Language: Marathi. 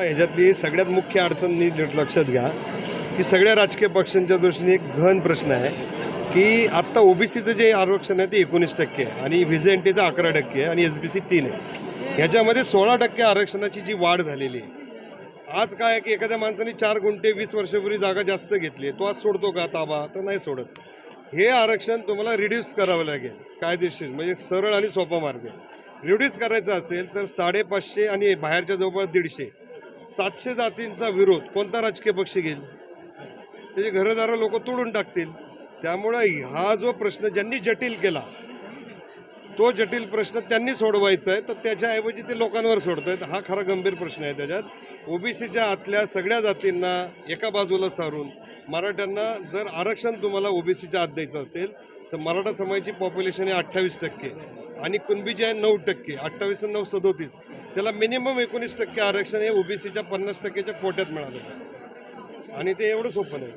ह्याच्यातली सगळ्यात मुख्य अडचण नीट लक्षात घ्या की सगळ्या राजकीय पक्षांच्या दृष्टीने एक गहन प्रश्न आहे की आत्ता ओबीसीचं जे आरक्षण आहे ते एकोणीस टक्के आहे आणि व्हिजेंटीचं अकरा टक्के आहे आणि एस बी सी तीन आहे. ह्याच्यामध्ये सोळा टक्के आरक्षणाची जी वाढ झालेली आहे आज काय आहे की एखाद्या माणसाने चार गुंठे वीस वर्षापूर्वी जागा जास्त घेतली तो आज सोडतो का ताबा? तर नाही सोडत. हे आरक्षण तुम्हाला रिड्यूस करावं लागेल कायदेशीर म्हणजे सरळ आणि सोपा मार्ग रिड्यूस करायचं असेल तर साडेपाचशे आणि बाहेरच्या जवळपास दीडशे सातशे जातींचा विरोध कोणता राजकीय पक्ष घेईल? त्याचे घरदारं लोक तोडून टाकतील. त्यामुळं हा जो प्रश्न ज्यांनी जटिल केला तो जटिल प्रश्न त्यांनी सोडवायचा आहे. तर त्याच्याऐवजी ते लोकांवर सोडत आहेत हा खरा गंभीर प्रश्न आहे त्याच्यात. ओबीसीच्या आतल्या सगळ्या जातींना एका बाजूला सारून मराठ्यांना जर आरक्षण तुम्हाला ओबीसीच्या आत द्यायचं असेल तर मराठा समाजाची पॉप्युलेशन आहे अठ्ठावीस टक्के आणि कुणबीची आहे नऊ टक्के. अठ्ठावीस नऊ सदोतीस. त्याला मिनिमम एकोणीस टक्के आरक्षण हे ओबीसीच्या पन्नास टक्केच्या कोट्यात मिळालं. आणि ते एवढं सोपं नाही.